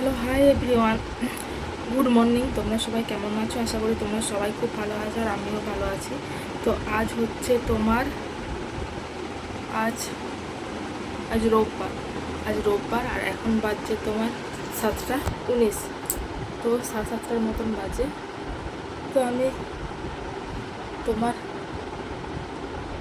Hello hi everyone good morning তোমরা সবাই কেমন আছো? আশা করি তোমরা সবাই খুব ভালো আছো আর আমিও ভালো আছি। তো আজ হচ্ছে তোমার, আজ আজ রোববার আজ রোববার আর এখন বাজছে তোমার সাতটা উনিশ। তো সাড়ে সাতটার মতন বাজে। তো আমি তোমার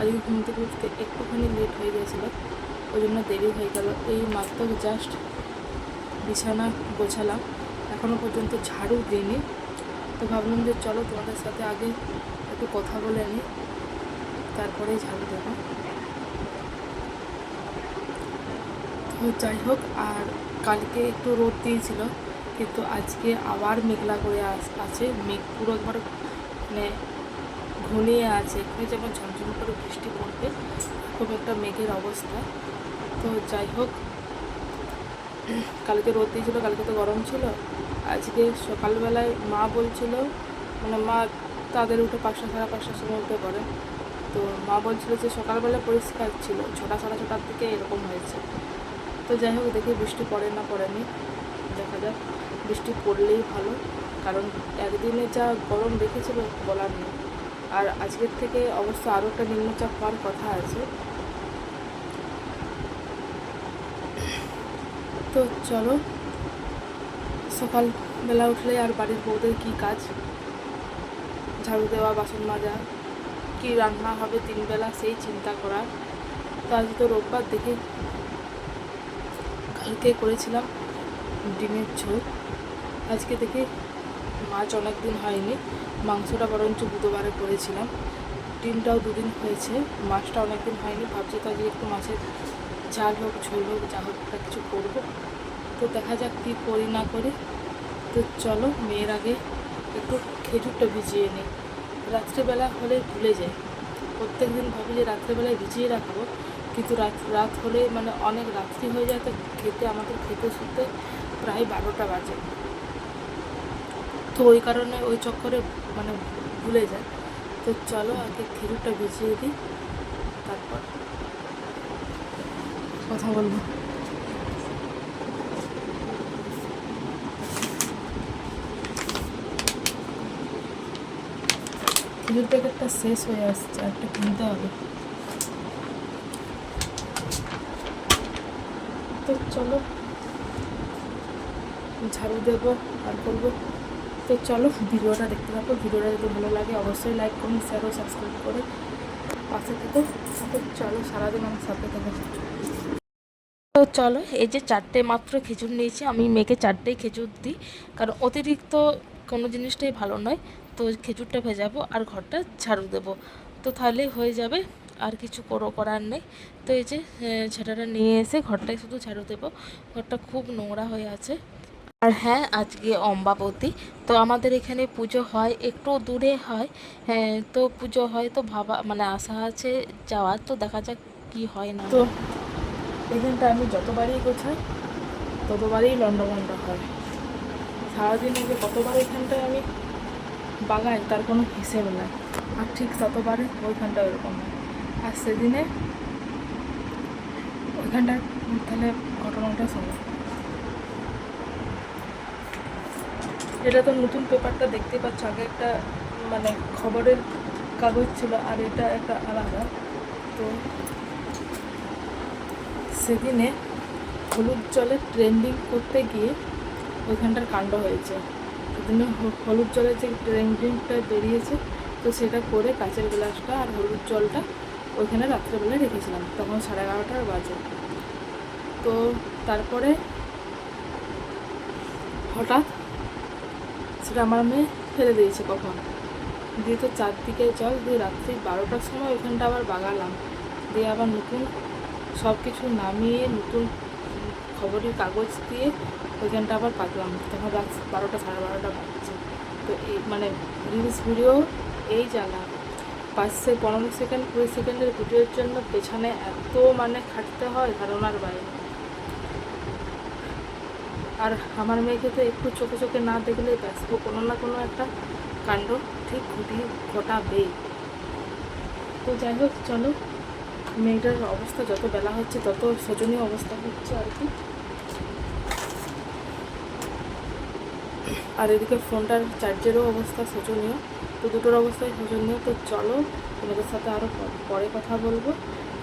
আজকে ঘুম থেকে উঠতে একটুখানি লেট হয়ে গেছিল, ওই জন্য দেরি হয়ে গেল। এই মাত্র জাস্ট বিছানা গোছালাম। এখনও পর্যন্ত ঝাড়ু দিইনি। তো ভাবলাম যে চলো তোমাদের সাথে আগে একটু কথা বলে নিই। তারপরে ঝাড়ু দেবো। তো যাই হোক, আর কালকে একটু রোদ দিয়েছিল, কিন্তু আজকে আবার মেঘলা করে আছে। মেঘ পুরো একবার মানে ঘনিয়ে আছে, এখানে যেমন ঝমঝম করে বৃষ্টি পড়বে, খুব একটা মেঘের অবস্থা। তো যাই হোক কালকে রোদ দিয়েছিল, কালকে তো গরম ছিল। আজকে সকালবেলায় মা বলছিল মানে মা তাদের উঠে পাঁচটা সাড়ে পাঁচটার সময় উঠে পড়ে। তো মা বলছিল যে সকালবেলা পরিষ্কার ছিল, ছটা সাড়ে ছটার থেকে এরকম হয়েছে। তো যাই হোক, দেখি বৃষ্টি পড়ে না পড়েনি, দেখা যাক। বৃষ্টি পড়লেই ভালো, কারণ একদিনে যা গরম দেখেছিল বলার নেই। আর আজকের থেকে অবশ্য আরও একটা নিম্নচাপ হওয়ার কথা আছে। তো চলো। সকালবেলা উঠলে আর বাড়ির বউদের কী কাজ? ঝাড়ু দেওয়া, বাসন মাজা, কী রান্না হবে তিনবেলা সেই চিন্তা করা। তো আজ তো রোববার, দেখে কালকে করেছিলাম ডিমের ঝোল। আজকে দেখি মাছ অনেক দিন হয়নি, মাংসটা বরঞ্চ বুধবারে করেছিলাম। ডিমটাও দুদিন হয়েছে, মাছটা অনেক দিন হয়নি, ভাবছি তো আজকে একটু মাছের ঝাল হোক ঝোল হোক, যা হোক, একটা কিছু করব। তো দেখা যাক কী করি না করি। তো চলো, মেয়ের আগে একটু খেজুরটা ভিজিয়ে নিই। রাত্রিবেলা হলে ভুলে যাই। প্রত্যেক দিন ভাবি যে রাত্রেবেলায় ভিজিয়ে রাখব, কিন্তু রাত রাত হলে মানে অনেক রাত্রি হয়ে যায়, তো খেতে, আমাদের খেতে শুতে প্রায় বারোটা বাজে। তো ওই কারণে ওই চক্করে মানে ভুলে যায় তো চলো আগে খেজুরটা ভিজিয়ে দিই তারপর কথা বলব। খেজুর প্যাকেটটা শেষ হয়ে আসছে, একটা কিনতে হবে। তো চলো, ঝাড়ু দেবো, আর করব। তো চলো, ভিডিওটা দেখতে থাকো। ভিডিওটা যদি ভালো লাগে, অবশ্যই লাইক করুন শেয়ার ও সাবস্ক্রাইব করে পাশে থেকো। চলো, সারাদিন আমার সাথে থাকো। তো চলো, এই যে চারটে মাত্র খেজুর নিয়েছি, আমি মেয়েকে চারটেই খেজুর দিই। কারণ অতিরিক্ত কোনো জিনিসটাই ভালো নয়, তো খেজুরটা ভেজাবো আর ঘরটা ঝাড়ু দেবো। তো তাহলে হয়ে যাবে, আর কিছু করো, করার নেই। তো এই যে ঝাঁটাটা নিয়ে এসে ঘরটাই শুধু ঝাড়ু দেবো, ঘরটা খুব নোংরা হয়ে আছে। আর হ্যাঁ আজকে অম্বাবতী, তো আমাদের এখানে পুজো হয়, একটু দূরে হয় হ্যাঁ তো পুজো হয়, তো ভাবা মানে আশা আছে যাওয়ার, তো দেখা যাক কি হয় না তো এখানটা আমি যতবারই গোছাই ততবারই লন্ডভন্ড হয়। সারাদিনে যে কতবার এখানটায় আমি বাগাই, তার কোনো হিসেব নাই। আর ঠিক ততবারে ওইখানটা ওইরকম হয়। আর সেদিনে ওইখানটার তাহলে ঘটনাটা শোনো। এটা তো নতুন পেপারটা দেখতে পাচ্ছ, আগে একটা মানে খবরের কাগজ ছিল, আর এটা একটা আলাদা। তো সেদিনে হলুদ জলে ট্রেন্ডিং করতে গিয়ে ওইখানটার কাণ্ড হয়েছে। সেদিনে হলুদ জলের যে ট্রেন্ডিংটা বেরিয়েছে, তো সেটা করে কাঁচের গ্লাসটা আর হলুদ জলটা ওইখানে রাত্রেবেলায় রেখেছিলাম। তখন সাড়ে এগারোটার বাজে। তো তারপরে হঠাৎ সেটা আমার মেয়ে ফেলে দিয়েছে কখন? দিয়ে তো চারদিকে জল, দিয়ে রাত্রি বারোটার সময় ওইখানটা আবার বাগালাম। দিয়ে আবার নতুন সব কিছু নামিয়ে নতুন খবরের কাগজ দিয়ে ওইখানটা আবার পাতলাম তখন রাত বারোটা, সাড়ে বারোটা বাজছে। তো এই মানে রিলস ভিডিও এই জ্বালা। পাঁচ সে পনেরো সেকেন্ড কুড়ি সেকেন্ডের ভিডিওর জন্য পেছনে এত মানে খাটতে হয় ধারণার বাইরে। আর আমার মেয়েকে তো একটু চোখে চোখে না দেখলে ব্যস্ত কোনো না কোনো একটা কাণ্ড ঠিক ঘটিয়ে ঘটাবেই। তো যাই হোক, চলো। মেয়েটার অবস্থা যত বেলা হচ্ছে, তত শোচনীয় অবস্থা হচ্ছে আর কি। আর এদিকে ফোনটার চার্জেরও অবস্থা শোচনীয়। তো দুটোর অবস্থাই শোচনীয়। তো চলো, তোমাদের সাথে আরও পরে কথা বলব।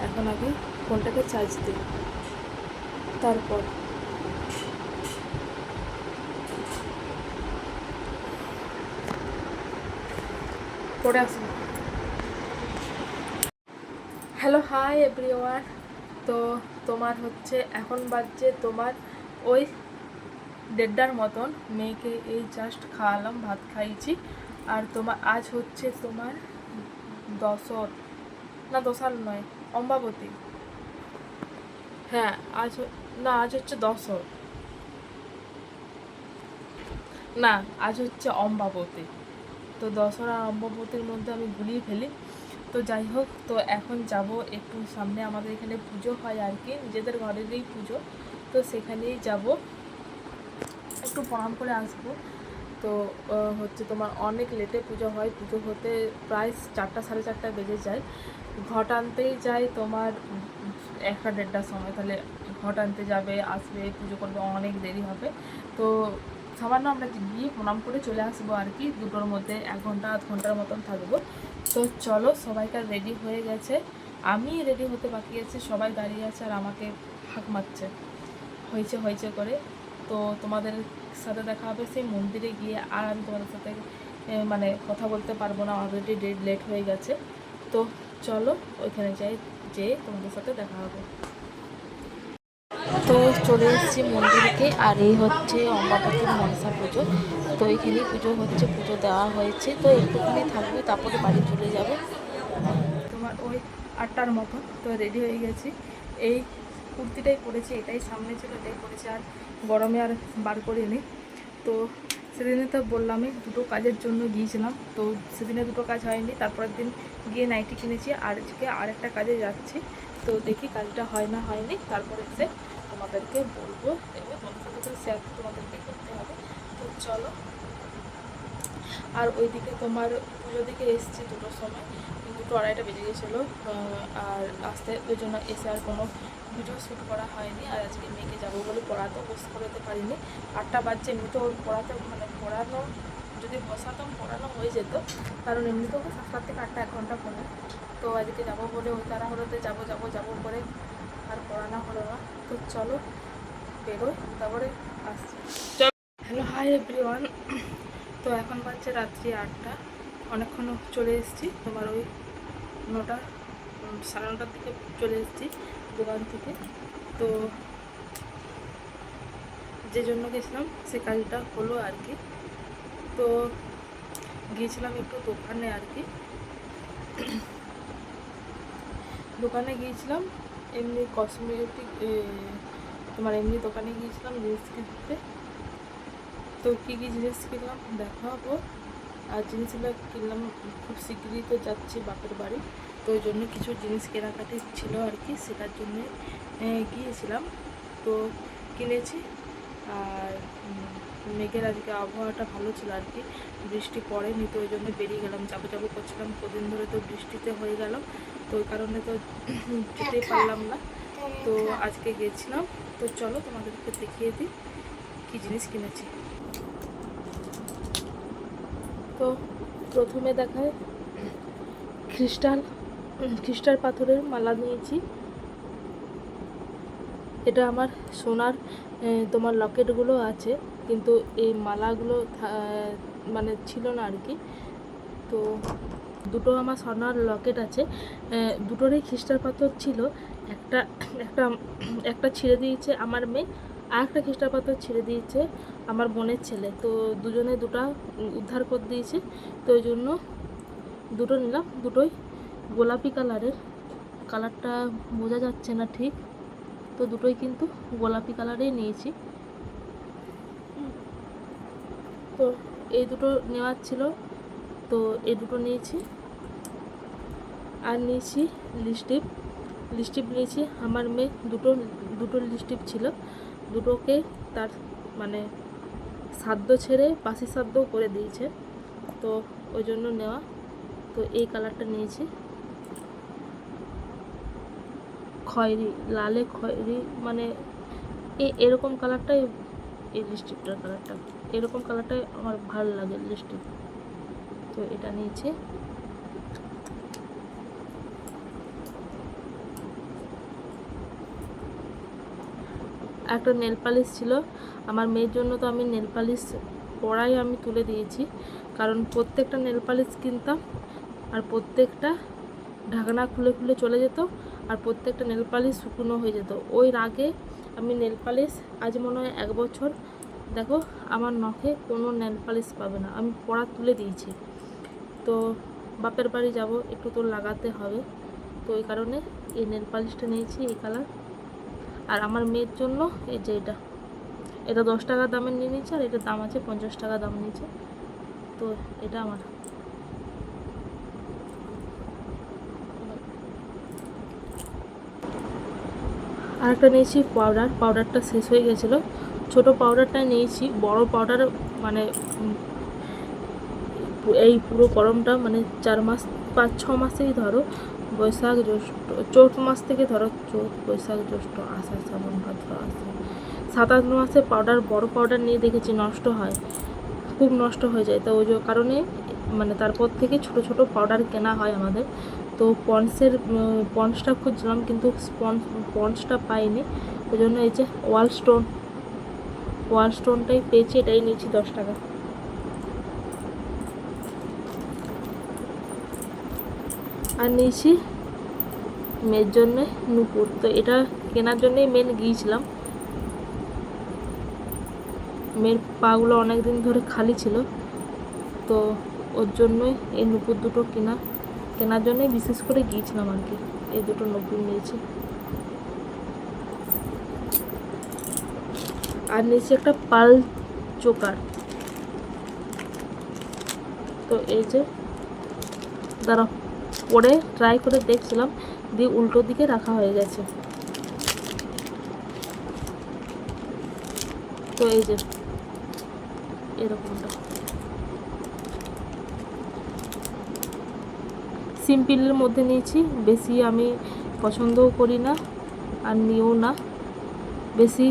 এখন আগে ফোনটাকে চার্জ দিই। তারপর। পরে আসব হ্যালো হাই এভরিওয়ান। তো তোমার হচ্ছে এখন বাজছে তোমার ওই দেড়টার মতন। মেয়েকে এই জাস্ট খাওয়ালাম, ভাত খাইয়েছি। আর তোমার আজ হচ্ছে তোমার দশর না দশার নয়, অম্বাবতী। হ্যাঁ আজ না, আজ হচ্ছে দশর না, আজ হচ্ছে অম্বাবতী। তো দশরা অম্বাবতীর মধ্যে আমি গুলিয়ে ফেলি। তো যাই হোক, তো এখন যাব একটু সামনে। আমাদের এখানে পুজো হয় আর কি, নিজেদের ঘরেরই পুজো। তো সেখানেই যাব। একটু প্রণাম করে আসব। তো হচ্ছে তোমার অনেক লেটে পুজো হয়। পুজো হতে প্রায় চারটা, সাড়ে চারটা বেজে যায়। ঘট আনতেই যায় তোমার একটা দেড়টার সময়। তাহলে ঘট আনতে যাবে, আসবে, পুজো করবে, অনেক দেরি হবে। তো সামান্য আমরা গিয়ে প্রণাম করে চলে আসব আর কি। দুটোর মধ্যে এক ঘণ্টা, আধ ঘণ্টার মতন থাকব। তো চলো, সবাইকার রেডি হয়ে গেছে। আমি রেডি হতে বাকি আছে, সবাই দাঁড়িয়ে আছে আর আমাকে হাঁক মারছে। হয়েছে হয়েছে করে। তো তোমাদের সাথে দেখা হবে সেই মন্দিরে গিয়ে আর আমি তোমাদের সাথে মানে কথা বলতে পারব না অলরেডি ডেট লেট হয়ে গেছে। তো চলো, ওইখানে যাই, যেয়ে তোমাদের সাথে দেখা হবে। তো চলে এসেছি মন্দিরকে, আর এই হচ্ছে অম্বাপতির মনসা পুজো। তো এখানেই পুজো হচ্ছে, পুজো দেওয়া হয়েছে। তো একটুখানি থাকবে, তারপরে বাড়ি চলে যাব। তোমার ওই আটটার মতো, তো রেডি হয়ে গেছি। এই কুর্তিটাই পরেছি, এটাই সামনে ছিল, এটাই পরেছি। আর গরমে আর বার করিনি। তো সেদিনে তো বললামই, দুটো কাজের জন্য গিয়েছিলাম। তো সেদিনে দুটো কাজ হয়নি, তারপরের দিন গিয়ে নাইটি কিনেছি। আর আজকে আরেকটা কাজে যাচ্ছি। তো দেখি কাজটা হয় না হয়নি, তারপরে এসে তোমাদেরকে বলব। তোমাদের শেয়ার তোমাদেরকে করতে তো চলো। আর ওইদিকে তোমার পুজো দিকে এসেছি দুটোর সময়। দুটো আড়াইটা বেজে গেছিল আর আসতে ওই জন্য এসে আর কোনো ভিডিও শ্যুট করা হয়নি। আর আজকে মেয়েকে যাব বলে পড়াতেও বসে করতে পারিনি। আটটা বাজছে এমনিতে ওর পড়াতে মানে পড়ানো, যদি বসাতাম পড়ানো হয়ে যেত। কারণ এমনিতেও তো সাতটার থেকে আটটা, এক ঘণ্টা পড়ে। তো আজকে যাব বলে ওই তাড়াহুড়োতে যাব যাব যাব করে আর পড়ানো হলো না। তো চলো বেরোই, তারপরে আসছি। হ্যালো হাই এভরিওয়ান তো এখন বাজছে রাত্রি আটটা। অনেকক্ষণ চলে এসেছি। তোমার ওই নটা সাড়ে নটার দিকে চলে এসেছি দোকান থেকে। তো যে জন্য গেছিলাম, সে কাজটা হলো আর কি। তো গিয়েছিলাম একটু দোকানে আর কি। দোকানে গিয়েছিলাম, এমনি কসমেটিক তোমার এমনি দোকানে গিয়েছিলাম জিনিস কিনতে। তো কী কী জিনিস কিনলাম দেখা দেখাবো। আর জিনিসগুলো কিনলাম খুব শীঘ্রই তো যাচ্ছি বাপের বাড়ি। তো ওই জন্য কিছু জিনিস কেনাকাটি ছিল আর কি, সেটার জন্যে গিয়েছিলাম। তো কিনেছি। আর মেঘের আজকে আবহাওয়াটা ভালো ছিল আর কি। বৃষ্টি পড়েনি তো ওই জন্য বেরিয়ে গেলাম যাব যাব করছিলাম। কদিন ধরে তো বৃষ্টিতে হয়ে গেল। তো ওই কারণে তো যেতেই পারলাম না। তো আজকে গেছিলাম। তো চলো তোমাদেরকে দেখিয়ে দিই কী জিনিস কিনেছি। তো প্রথমে দেখায় খ্রিস্টাল খ্রিস্টাল পাথরের মালা নিয়েছি। এটা আমার সোনার তোমার লকেটগুলো আছে, কিন্তু এই মালাগুলো মানে ছিল না আর কি। তো দুটো আমার সোনার লকেট আছে দুটোরই খ্রিস্টাল পাথর ছিল। একটা একটা একটা ছিঁড়ে দিয়েছে আমার মেয়ে আর একটা খ্রিস্টাল পাথর ছিঁড়ে দিয়েছে আমার বোনের ছেলে। তো দুজনে দুটা উদ্ধার করে দিয়েছে। তো ওই জন্য দুটো নিলাম। দুটোই গোলাপি কালারের। কালারটা বোঝা যাচ্ছে না ঠিক। তো দুটোই কিন্তু গোলাপি কালারেই নিয়েছি। তো এই দুটো নেওয়ার ছিল। তো এই দুটো নিয়েছি। আর নিয়েছি লিপস্টিক। লিপস্টিক নিয়েছি। আমার মেয়ে দুটো দুটো লিপস্টিক ছিল। দুটোকে তার মানে সাধ্য ছেড়ে বাসি সাধ্য করে দিয়েছে। তো ওই জন্য নেওয়া। তো এই কালারটা নিয়েছি। খয়েরি, লালে খয়েরি মানে এ এরকম কালারটাই এই লিপস্টিকটার কালারটা। এরকম কালারটাই আমার ভালো লাগে লিপস্টিক তো এটা নিয়েছি। একটা নেল পালিশ ছিল। আমার মেয়ের জন্য তো আমি নেল পালিশ পরাই আমি তুলে দিয়েছি। কারণ প্রত্যেকটা নেল পালিশ কিনতাম আর প্রত্যেকটা ঢাকনা খুলে খুলে চলে যেত আর প্রত্যেকটা নেল পালিশ শুকনো হয়ে যেত। ওই রাগে আমি নেল পালিশ আজ মনে হয় এক বছর, দেখো আমার নখে কোনো নেল পালিশ পাবে না। আমি পড়া তুলে দিয়েছি। তো বাপের বাড়ি যাব, একটু তো লাগাতে হবে। তো ওই কারণে এই নেল পালিশটা নিয়েছি, এই কালার আর আমার মেয়ের জন্য এই যে এটা এটা দশ টাকা দামের নিয়ে নিচ্ছে আর এটার দাম আছে পঞ্চাশ টাকা দাম নিয়েছে। তো এটা আমার। আরেকটা নিয়েছি পাউডার পাউডারটা শেষ হয়ে গেছিল। ছোট পাউডারটা নিয়েছি, বড় পাউডার মানে এই পুরো গরমটা মানে চার মাস, পাঁচ, ছ মাসেই ধরো। বৈশাখ জ্যৈষ্ঠ, চৈত মাস থেকে ধরো চৈত, বৈশাখ জ্যৈষ্ঠ, আষাঢ়, শ্রাবণ, ভাদ্র আসে সাত আট মাসে পাউডার বড় পাউডার নিয়ে দেখেছি নষ্ট হয়, খুব নষ্ট হয়ে যায়। তো ওই কারণে মানে তারপর থেকে ছোট ছোট পাউডার কেনা হয় আমাদের। তো পন্সের পন্সটা খুঁজছিলাম কিন্তু পন্স পন্সটা পাইনি। ওই জন্য এই যে ওয়াল স্টোন ওয়াল স্টোনটাই পেয়েছি, এটাই নিয়েছি দশ টাকা। আর নিয়েছি মেয়ের জন্য নুপুর। তো এটা কেনার জন্যই মেন গিয়েছিলাম। মেয়ের পাগুলো অনেক দিন ধরে খালি ছিল। তো ওর জন্যই এই নুপুর দুটো কেনা, কেনার জন্যই বিশেষ করে গিয়েছিলাম আর কি। এই দুটো নুপুর নিয়েছি। আর নিয়েছি একটা পাল চোকার। তো এই যে, দাঁড়াও। পরে ট্রাই করে দেখছিলাম, দিয়ে উল্টো দিকে রাখা হয়ে গেছে। তো এই যে, এরকমটা। সিম্পলের মধ্যে নিয়েছি, বেশি আমি পছন্দও করি না আর নিও না। বেশি,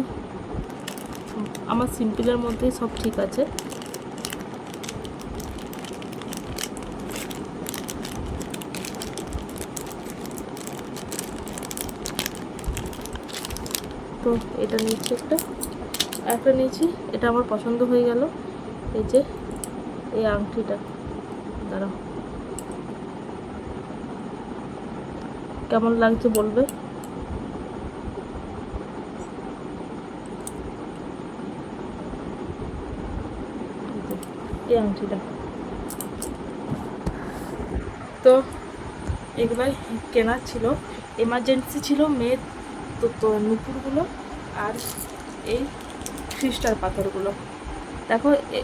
আমার সিম্পলের মধ্যেই সব ঠিক আছে। তো এটা নিচ্ছি একটা। একটা নিয়েছি, এটা আমার পছন্দ হয়ে গেল। এই যে, এই আংটিটা। দাঁড়াও। কেমন লাগছে বলবে? এই আংটিটা। তো, এগুলাই কেনার ছিল। এমার্জেন্সি ছিল, মেয়ের তো তো নুপুরগুলো আর এই ক্রিস্টাল পাথরগুলো। দেখো এ-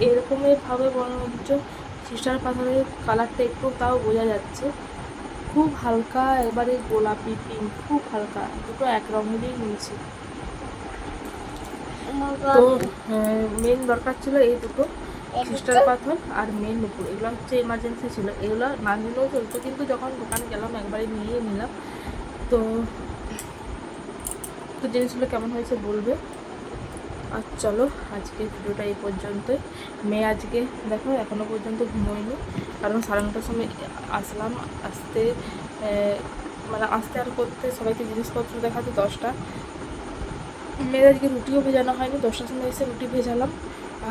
এরকমই ভাবে মনে হচ্ছে ক্রিস্টাল পাথরের কালারটা একটু তাও বোঝা যাচ্ছে। খুব হালকা এবারে গোলাপি পিঙ্ক খুব হালকা দুটো এক রঙেরই নিয়েছি। তো মেন দরকার ছিল এই দুটো ক্রিস্টাল পাথর আর মেন নুপুর। এগুলো হচ্ছে এমার্জেন্সি ছিল। এগুলো না নিলেও চলতো কিন্তু যখন দোকানে গেলাম একবারে নিয়ে নিলাম। তো তো জিনিসগুলো কেমন হয়েছে বলবে? আর চলো আজকে ভিডিওটা এই পর্যন্তই। মেয়ে আজকে, দেখো এখনও পর্যন্ত ঘুমোয়নি। কারণ সাড়ে নটার সময় আসলাম, আসতে মানে আসতে আর করতে সবাইকে জিনিসপত্র দেখাতে দশটা। মেয়ের আজকে রুটিও ভেজানো হয়নি, দশটার সময় এসে রুটি ভেজালাম।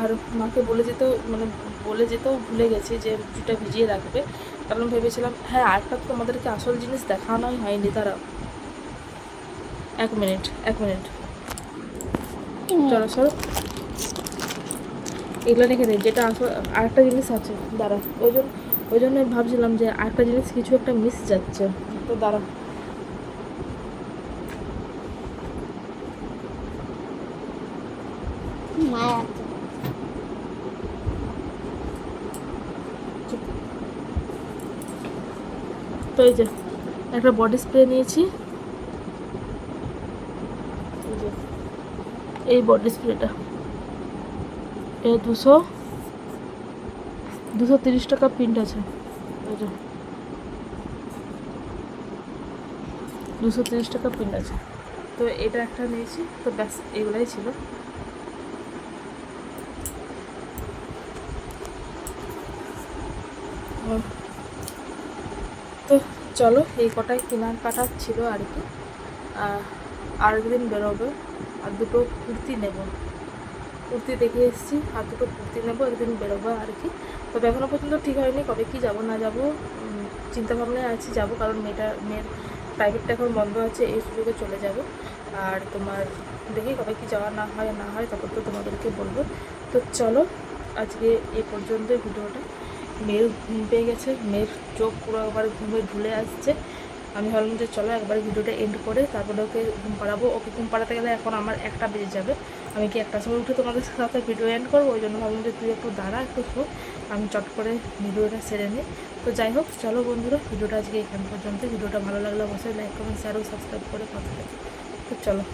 আর মাকে বলে যেতেও মানে বলে যেতেও ভুলে গেছি যে রুটিটা ভিজিয়ে রাখবে। কারণ ভেবেছিলাম হ্যাঁ আরেকটা তো তোমাদেরকে আসল জিনিস দেখানোই হয়নি, তারা। এক মিনিট এক মিনিট। চলো সরো এগুলো রেখে দে যেটা আরেকটা জিনিস আছে দাঁড়া। ওই জন্য ওই জন্য ভাবছিলাম যে আরেকটা জিনিস কিছু একটা মিস যাচ্ছে। তো দাঁড়া। তো এই যে একটা বডি স্প্রে নিয়েছি। এই বডি স্প্রেটা এ দুশো দুশো তিরিশ টাকা প্রিন্ট আছে। দুশো তিরিশ টাকা প্রিন্ট আছে। তো এটা একটা নিয়েছি, তো ব্যাস, এগুলাই ছিল। তো চলো, এই কটাই কেনার কাটা ছিল আর কি। আর একদিন বেরোবে। আর দুটো কুর্তি নেব। কুর্তি দেখে এসেছি, আর দুটো কুর্তি নেব, একদিন বেরোবো আর কি। তবে এখনও পর্যন্ত ঠিক হয়নি কবে কি যাব, না যাব চিন্তা ভাবনায় আছি যাব, কারণ মেয়েটা, মেয়ের প্রাইভেটটা এখন বন্ধ আছে, এই সুযোগে চলে যাব। আর তোমার দেখি কবে কি যাওয়া না হয় না হয়, তারপর তো তোমাদেরকে বলব। তো চলো, আজকে এই পর্যন্তই ভিডিওটা। মেয়ের ঘুম পেয়ে গেছে, মেয়ের চোখ পুরো একবার ঘুমে ঢুলে আসছে। আমি ভাবলাম যে চলো একবার ভিডিওটা এন্ড করে তারপরে ওকে ঘুম পাড়াবো। ওকে ঘুম পাড়াতে গেলে এখন আমার একটা বেজে যাবে। আমি কি একটা সময় উঠে তোমাদের সাথে ভিডিও এন্ড করব? ওই জন্য ভাবলাম যে তুই একটু দাঁড়া, একটু শো। আমি চট করে ভিডিওটা সেরে নিই তো যাই হোক, চলো বন্ধুরা, ভিডিওটা আজকে এখান পর্যন্ত। ভিডিওটা ভালো লাগলে অবশ্যই লাইক কমেন্ট শেয়ার ও সাবস্ক্রাইব করে কথা তো চলো।